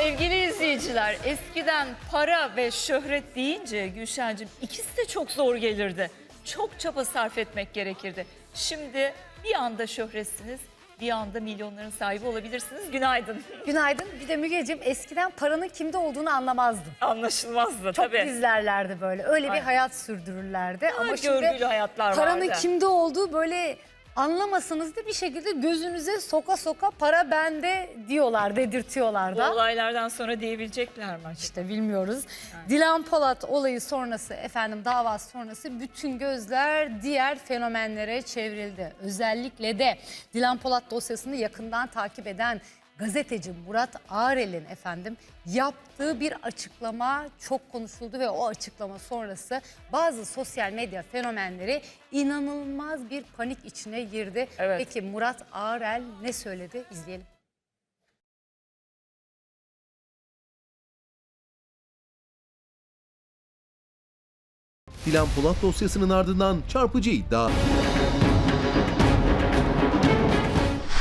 Sevgili izleyiciler, eskiden para ve şöhret deyince Gülşen'cim ikisi de çok zor gelirdi. Çok çaba sarf etmek gerekirdi. Şimdi bir anda şöhretsiniz, bir anda milyonların sahibi olabilirsiniz. Günaydın. Günaydın. Bir de Mügeciğim eskiden paranın kimde olduğunu anlamazdım. Anlaşılmaz da Çok tabii. izlerlerdi böyle. Öyle bir hayat sürdürürlerdi. Ama Ama görgülü şimdi hayatlar paranın vardı. kimde olduğu böyle anlamasanız da bir şekilde gözünüze soka soka para bende diyorlar, dedirtiyorlar Bu da. olaylardan sonra diyebilecekler mi acaba? İşte bilmiyoruz. Dilan Polat olayı sonrası efendim davası sonrası bütün gözler diğer fenomenlere çevrildi. Özellikle de Dilan Polat dosyasını yakından takip eden gazeteci Murat Ağrel'in efendim yaptığı bir açıklama çok konuşuldu ve o açıklama sonrası bazı sosyal medya fenomenleri inanılmaz bir panik içine girdi. Evet. Peki Murat Ağrel ne söyledi? İzleyelim. Dilan Polat dosyasının ardından çarpıcı iddia.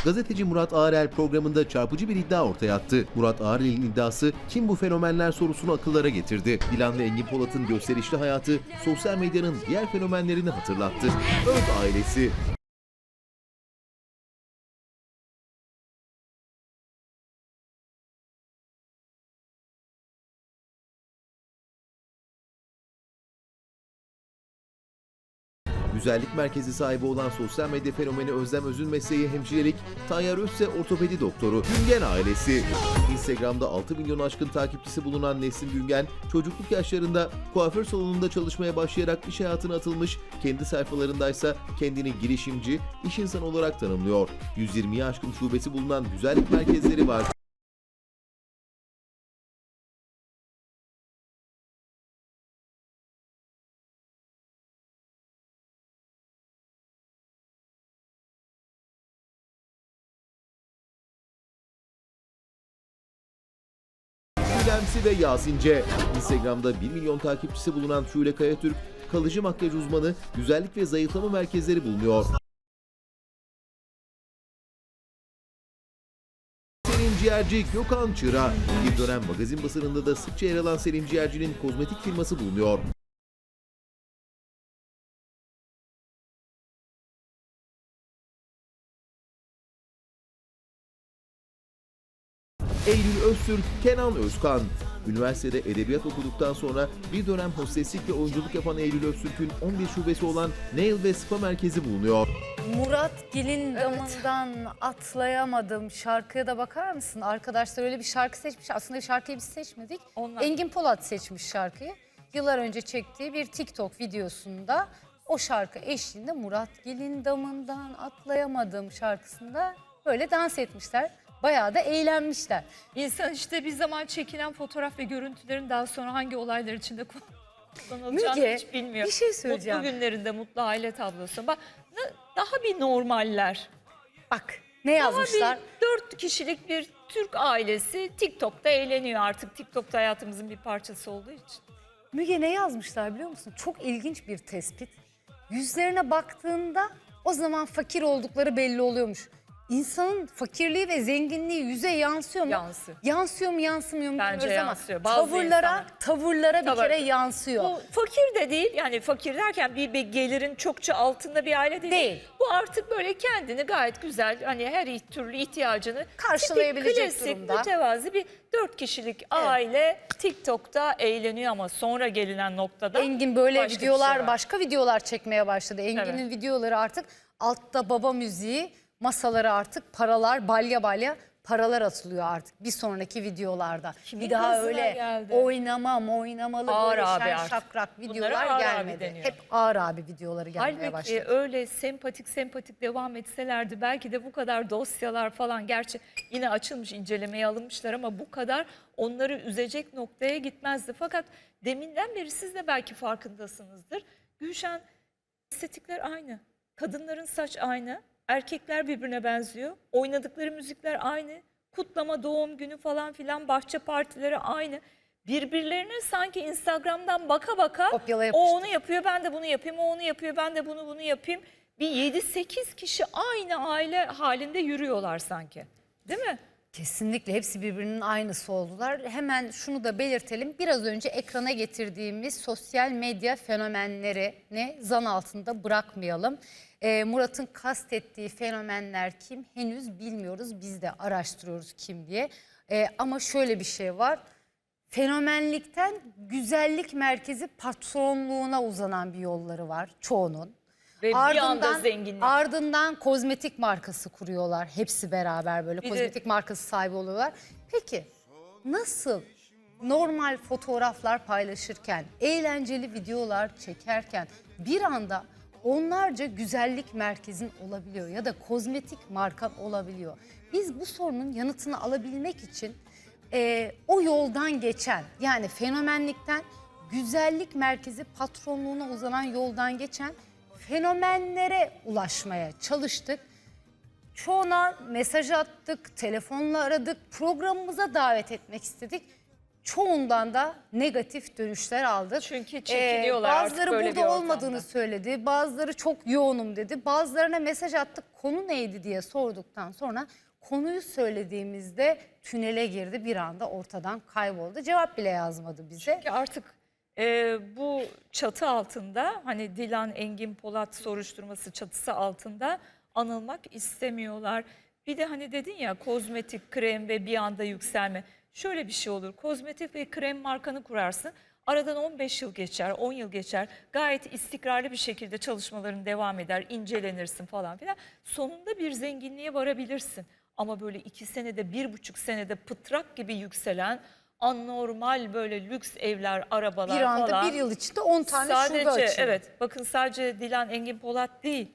Gazeteci Murat Ağrel programında çarpıcı bir iddia ortaya attı. Murat Ağrel'in iddiası kim bu fenomenler sorusunu akıllara getirdi. Dilan ve Engin Polat'ın gösterişli hayatı sosyal medyanın diğer fenomenlerini hatırlattı. Öz ailesi. Güzellik merkezi sahibi olan sosyal medya fenomeni Özlem Öz'ün mesleği hemşirelik, Tayyar Özse ortopedi doktoru, Güngen ailesi. Instagram'da 6 milyon aşkın takipçisi bulunan Nesin Güngen, çocukluk yaşlarında kuaför salonunda çalışmaya başlayarak iş hayatına atılmış, kendi sayfalarındaysa kendini girişimci, iş insanı olarak tanımlıyor. 120'ye aşkın şubesi bulunan güzellik merkezleri var. Gülemsi ve Yasince. Instagram'da 1 milyon takipçisi bulunan Şule Kayatürk, kalıcı makyaj uzmanı, güzellik ve zayıflama merkezleri bulunuyor. Selin Ciğerci, Gökhan Çıra. Bir dönem magazin basınında da sıkça yer alan Selin Ciğerci'nin kozmetik firması bulunuyor. Eylül Öztürk, Kenan Özkan. Üniversitede edebiyat okuduktan sonra bir dönem hosteslik ve oyunculuk yapan Eylül Öztürk'ün 11 şubesi olan Nail ve Spa merkezi bulunuyor. Murat Gil'in damından atlayamadım şarkıya da bakar mısın? Arkadaşlar öyle bir şarkı seçmiş. Aslında şarkıyı biz seçmedik. Onlar. Engin Polat seçmiş şarkıyı. Yıllar önce çektiği bir TikTok videosunda o şarkı eşliğinde Murat Gil'in damından atlayamadım şarkısında böyle dans etmişler. Bayağı da eğlenmişler. İnsan işte bir zaman çekilen fotoğraf ve görüntülerin daha sonra hangi olaylar içinde kullanılacağını Müge, hiç bilmiyor. bir şey söyleyeceğim. Mutlu günlerinde mutlu aile tablosu. Bak daha bir normaller. Bak ne Daha yazmışlar? bir dört kişilik bir Türk ailesi TikTok'ta eğleniyor artık. TikTok'ta hayatımızın bir parçası olduğu için. Müge ne yazmışlar biliyor musun? Çok ilginç bir tespit. Yüzlerine baktığında o zaman fakir oldukları belli oluyormuş. İnsanın fakirliği ve zenginliği yüze yansıyor mu? Yansıyor. Yansıyor mu yansımıyor mu Bence bilmiyoruz ama yansıyor. Bazı tavırlara, insanlar- tavırlara bir Tavır. kere yansıyor. Bu fakir de değil yani fakir derken bir, bir gelirin çokça altında bir aile değil. Değil. Bu artık böyle kendini gayet güzel hani her türlü ihtiyacını Karşılayabilecek tipik, klasik, durumda. mütevazi bir dört kişilik aile TikTok'ta eğleniyor ama sonra gelinen noktada Engin böyle başka bir videolar, şey var. başka videolar çekmeye başladı. Engin'in videoları artık altta baba müziği, masalara artık paralar, balya balya paralar atılıyor artık bir sonraki videolarda. Kimin bir daha öyle geldi? oynamam, oynamalı Ağır böyle abi şen artık. şakrak videolar ağır abi gelmedi. deniyor. Hep ağır abi videoları gelmeye Halbuki başladı. öyle sempatik sempatik devam etselerdi belki de bu kadar dosyalar falan gerçi yine açılmış incelemeye alınmışlar ama bu kadar onları üzecek noktaya gitmezdi. Fakat deminden beri siz de belki farkındasınızdır. Gülşen estetikler aynı. Kadınların saç aynı. Erkekler birbirine benziyor. Oynadıkları müzikler aynı. Kutlama, doğum günü falan filan bahçe partileri aynı. Birbirlerine sanki Instagram'dan baka baka Kopyala o onu yapıyor ben de bunu yapayım, o onu yapıyor ben de bunu bunu yapayım. Bir 7-8 kişi aynı aile halinde yürüyorlar sanki. Değil mi? Kesinlikle hepsi birbirinin aynısı oldular. Hemen şunu da belirtelim. Biraz önce ekrana getirdiğimiz sosyal medya fenomenlerini zan altında bırakmayalım. Ee, Murat'ın kastettiği fenomenler kim henüz bilmiyoruz. Biz de araştırıyoruz kim diye. Ee, ama şöyle bir şey var. Fenomenlikten güzellik merkezi patronluğuna uzanan bir yolları var çoğunun. Ve bir anda zenginlik. Ardından kozmetik markası kuruyorlar. Hepsi beraber böyle Bir de- kozmetik markası sahibi oluyorlar. Peki nasıl normal fotoğraflar paylaşırken, eğlenceli videolar çekerken bir anda onlarca güzellik merkezin olabiliyor ya da kozmetik markan olabiliyor. Biz bu sorunun yanıtını alabilmek için e, o yoldan geçen yani fenomenlikten güzellik merkezi patronluğuna uzanan yoldan geçen fenomenlere ulaşmaya çalıştık. Çoğuna mesaj attık, telefonla aradık, programımıza davet etmek istedik. Çoğundan da negatif dönüşler aldık. Çünkü çekiliyorlar artık Bazıları böyle burada bir olmadığını ortamda. söyledi, bazıları çok yoğunum dedi. Bazılarına mesaj attık, konu neydi diye sorduktan sonra konuyu söylediğimizde tünele girdi bir anda ortadan kayboldu. Cevap bile yazmadı bize. Ki artık e, bu çatı altında hani Dilan Engin Polat soruşturması çatısı altında anılmak istemiyorlar. Bir de hani dedin ya kozmetik, krem ve bir anda yükselme. Şöyle bir şey olur. Kozmetik ve krem markanı kurarsın. Aradan 15 yıl geçer, 10 yıl geçer. Gayet istikrarlı bir şekilde çalışmaların devam eder, incelenirsin falan filan. Sonunda bir zenginliğe varabilirsin. Ama böyle iki senede, bir buçuk senede pıtrak gibi yükselen anormal böyle lüks evler, arabalar Bir anda falan. bir yıl içinde 10 tane sadece, şube açıldı. Evet bakın sadece Dilan Engin Polat değil.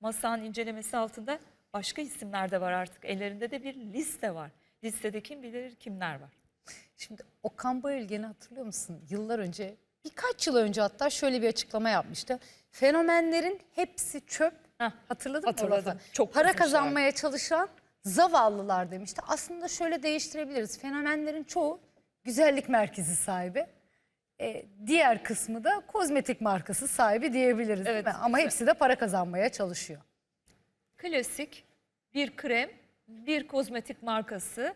Masanın incelemesi altında başka isimler de var artık. Ellerinde de bir liste var. Listede kim bilir kimler var. Şimdi Okan Bayülgen'i hatırlıyor musun? Yıllar önce, birkaç yıl önce hatta şöyle bir açıklama yapmıştı. Fenomenlerin hepsi çöp. Heh, Hatırladın mı hatırladım. Çok Para kazanmaya çalışan zavallılar demişti. Aslında şöyle değiştirebiliriz. Fenomenlerin çoğu güzellik merkezi sahibi. Ee, diğer kısmı da kozmetik markası sahibi diyebiliriz. değil Evet. mi? Ama hepsi de para kazanmaya çalışıyor. Klasik bir krem, bir kozmetik markası,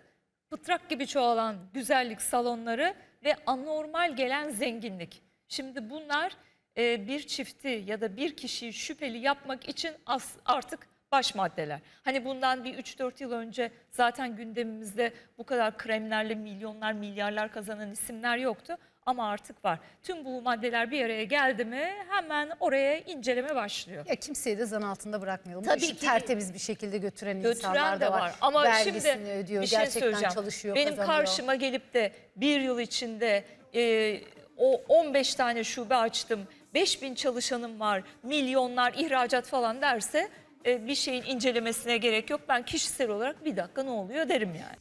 pıtrak gibi çoğalan güzellik salonları ve anormal gelen zenginlik. Şimdi bunlar e, bir çifti ya da bir kişiyi şüpheli yapmak için as- artık baş maddeler. Hani bundan bir 3-4 yıl önce zaten gündemimizde bu kadar kremlerle milyonlar, milyarlar kazanan isimler yoktu. Ama artık var. Tüm bu maddeler bir araya geldi mi hemen oraya inceleme başlıyor. Ya kimseyi de zan altında bırakmayalım. Tabii ki. tertemiz bir şekilde götüren, insanlar götüren da de var. var. Ama Vergisini şimdi ödüyor, bir şey gerçekten söyleyeceğim. çalışıyor, Benim kazanıyor. karşıma gelip de bir yıl içinde e, o 15 tane şube açtım, 5000 çalışanım var, milyonlar ihracat falan derse bir şeyin incelemesine gerek yok. Ben kişisel olarak bir dakika ne oluyor derim yani.